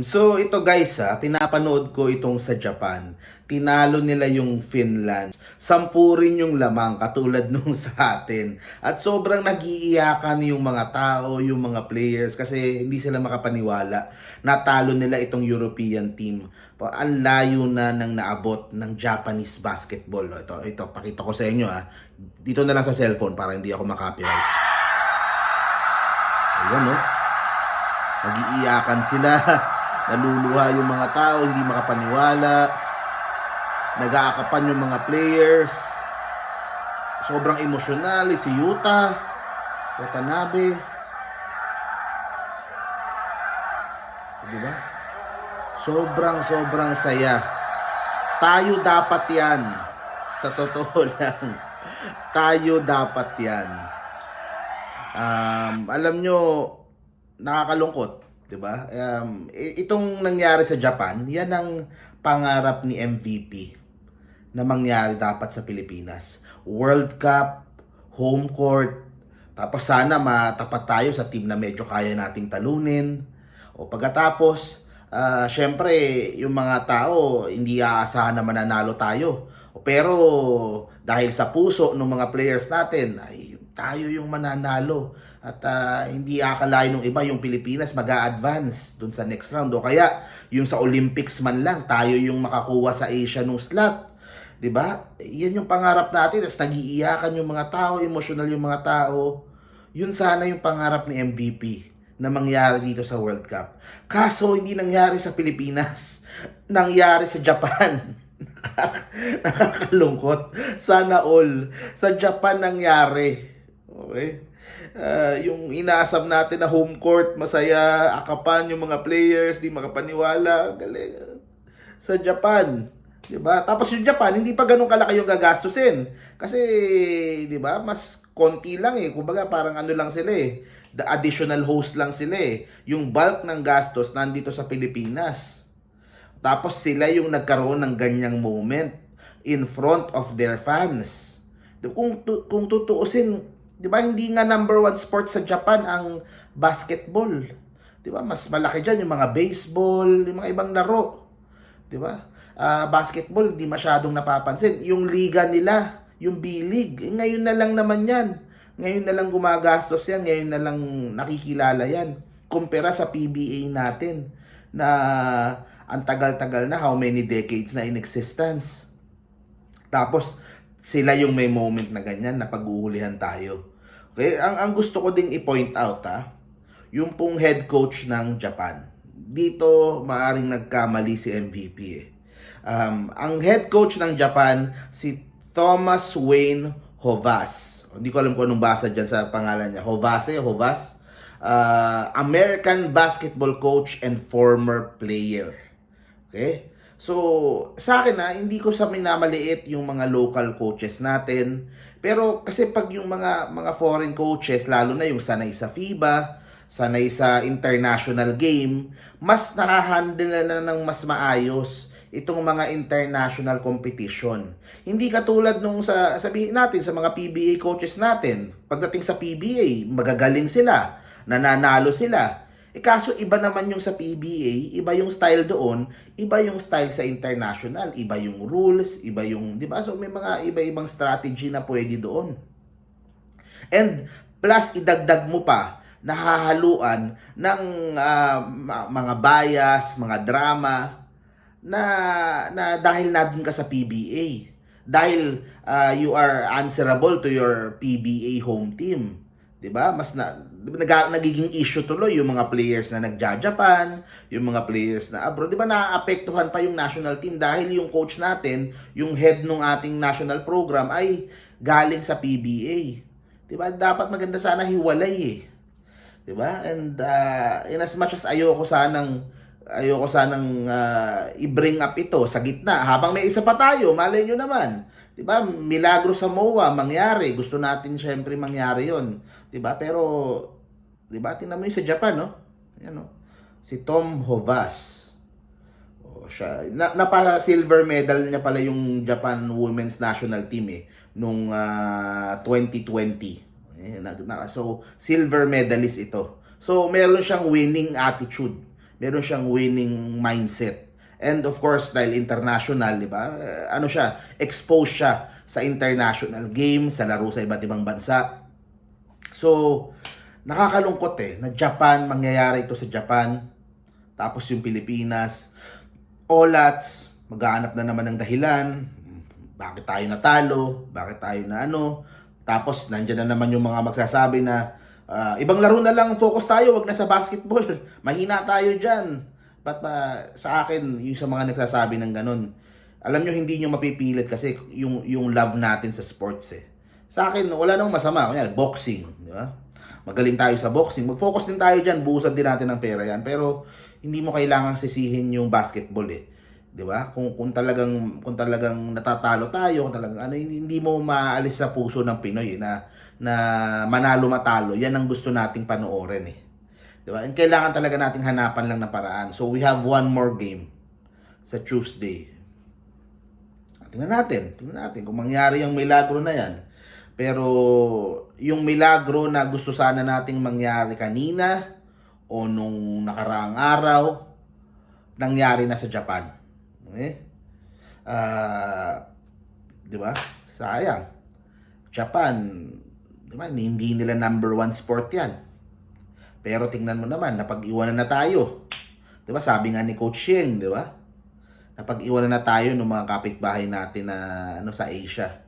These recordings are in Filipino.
So ito guys ha, pinapanood ko itong sa Japan. Tinalo nila yung Finland. Sampu rin yung lamang katulad nung sa atin. At sobrang nagiiyakan yung mga tao, yung mga players kasi hindi sila makapaniwala. Natalo nila itong European team. Ang layo na nang naabot ng Japanese basketball. Ito, ito, pakita ko sa inyo ha. Dito na lang sa cellphone para hindi ako makopyright. Ayan no. Nagiiyakan sila. Naluluha yung mga tao, hindi makapaniwala. Nag-aakapan yung mga players. Sobrang emosyonal eh, si Yuta. Watanabe. Di ba? Sobrang sobrang saya. Tayo dapat yan. Sa totoo lang. Tayo dapat yan. Um, alam nyo, nakakalungkot, 'di ba? Um, itong nangyari sa Japan, 'yan ang pangarap ni MVP na mangyari dapat sa Pilipinas. World Cup, home court, tapos sana matapat tayo sa team na medyo kaya nating talunin. O pagkatapos, ah syempre, yung mga tao, hindi aasahan na mananalo tayo. Pero dahil sa puso ng mga players natin, ay tayo yung mananalo. At ah, hindi akalain ng iba yung Pilipinas mag advance dun sa next round. O kaya, yung sa Olympics man lang, tayo yung makakuha sa Asia nung slot. 'Di ba? Yan yung pangarap natin. Tapos nagiiyakan yung mga tao, emotional yung mga tao. Yun sana yung pangarap ni MVP na mangyari dito sa World Cup. Kaso hindi nangyari sa Pilipinas. Nangyari sa Japan. Nakakalungkot. Sana all. Sa Japan nangyari. Okay? Ah, yung inaasam natin na home court, masaya, akapan yung mga players, di makapaniwala. Galing. Sa Japan. 'Di ba? Tapos yung Japan, hindi pa ganun kalaki yung gagastusin. Kasi, 'di ba, mas konti lang eh. Kumbaga parang ano lang sila eh. The additional host lang sila eh. Yung bulk ng gastos nandito sa Pilipinas. Tapos sila yung nagkaroon ng ganyang moment in front of their fans. Kung kung tutuusin, 'di ba, hindi nga number one sport sa Japan ang basketball. 'Di ba? Mas malaki diyan yung mga baseball, yung mga ibang laro. 'Di ba? Ah, basketball di masyadong napapansin. Yung liga nila, yung B-League, eh, ngayon na lang naman 'yan. Ngayon na lang gumagastos 'yan, ngayon na lang nakikilala 'yan. Kumpara sa PBA natin na ang tagal-tagal na, how many decades na in existence. Tapos, sila yung may moment na ganyan na pag-uulihan tayo. Okay, ang, ang gusto ko ding i-point out ha, yung pong head coach ng Japan. Dito, maaring nagkamali si MVP eh. Um, ang head coach ng Japan, si Thomas Wayne Hovas. Hindi ko alam kung anong basa dyan sa pangalan niya. Hovase, Hovas. Uh, American basketball coach and former player. Okay? So, sa akin na, hindi ko sa minamaliit yung mga local coaches natin. Pero kasi pag yung mga mga foreign coaches, lalo na yung sanay sa FIBA, sanay sa international game, mas nakahandle na ng mas maayos itong mga international competition. Hindi katulad nung sa sabihin natin sa mga PBA coaches natin. Pagdating sa PBA, magagaling sila, nananalo sila. Eh kaso iba naman yung sa PBA, iba yung style doon, iba yung style sa international, iba yung rules, iba yung, 'di ba? So may mga iba-ibang strategy na pwede doon. And plus idagdag mo pa nahahaluan ng ma- mga bias, mga drama na na dahil nandun ka sa PBA. Dahil ah, you are answerable to your PBA home team. 'Di ba? Mas na nag, nagiging issue tuloy yung mga players na nagja-Japan, yung mga players na abroad. 'Di ba naaapektuhan pa yung national team dahil yung coach natin, yung head ng ating national program ay galing sa PBA. 'Di ba? Dapat maganda sana hiwalay eh. 'Di ba? And uh, in as much as ayoko sanang ayoko sanang ah, i-bring up ito sa gitna habang may isa pa tayo, malay nyo naman. 'Di ba? Milagro sa MOA mangyari. Gusto natin syempre mangyari 'yon, 'di ba? Pero 'di ba? Tingnan mo yung sa Japan, no? Yan, no? Si Tom Hovas. Oh, siya na, napa silver medal niya pala yung Japan Women's National Team eh nung ah, 2020. Eh, na, na- so silver medalist ito. So meron siyang winning attitude meron siyang winning mindset. And of course, dahil international, di ba? eh, Ano siya, exposed siya sa international game, sa laro sa iba't ibang bansa. So, nakakalungkot eh, na Japan, mangyayari ito sa Japan. Tapos yung Pilipinas, Olats, maghahanap na naman ng dahilan. Bakit tayo natalo? Bakit tayo na ano? Tapos, nandyan na naman yung mga magsasabi na ah, ibang laro na lang, focus tayo, wag na sa basketball. Mahina tayo dyan. But ah, sa akin, yung sa mga nagsasabi ng ganun, alam nyo, hindi nyo mapipilit kasi yung, yung love natin sa sports eh. Sa akin, wala namang masama. Kunyari, boxing. Di ba? Magaling tayo sa boxing. Mag-focus din tayo dyan. Buusan din natin ng pera yan. Pero, hindi mo kailangang sisihin yung basketball eh. 'Di ba? Kung kung talagang kung talagang natatalo tayo, kung talagang ano hindi mo maalis sa puso ng Pinoy eh, na na manalo matalo. Yan ang gusto nating panoorin eh. 'Di ba? And kailangan talaga nating hanapan lang ng paraan. So we have one more game sa Tuesday. Tingnan natin, tingnan natin kung mangyari yung milagro na yan. Pero yung milagro na gusto sana nating mangyari kanina o nung nakaraang araw, nangyari na sa Japan. Okay? Ah, 'di ba? Sayang. Japan, 'di ba? Hindi nila number one sport 'yan. Pero tingnan mo naman, napag-iwanan na tayo. 'Di ba? Sabi nga ni Coach Sheng, 'di ba? Napag-iwanan na tayo ng mga kapitbahay natin na ano sa Asia.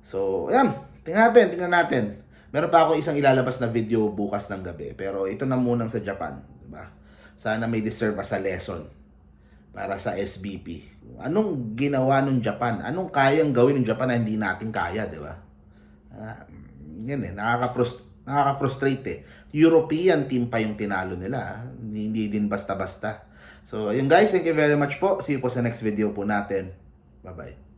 So, ayan, tingnan natin, tingnan natin. Meron pa ako isang ilalabas na video bukas ng gabi, pero ito na munang sa Japan, 'di ba? Sana may deserve as a lesson para sa SBP. Anong ginawa ng Japan? Anong kayang gawin ng Japan na hindi natin kaya, 'di ba? Ah, yan eh, nakaka-frust- nakaka-frustrate eh. European team pa yung tinalo nila, ah. hindi, din basta-basta. So, ayun guys, thank you very much po. See you po sa next video po natin. Bye-bye.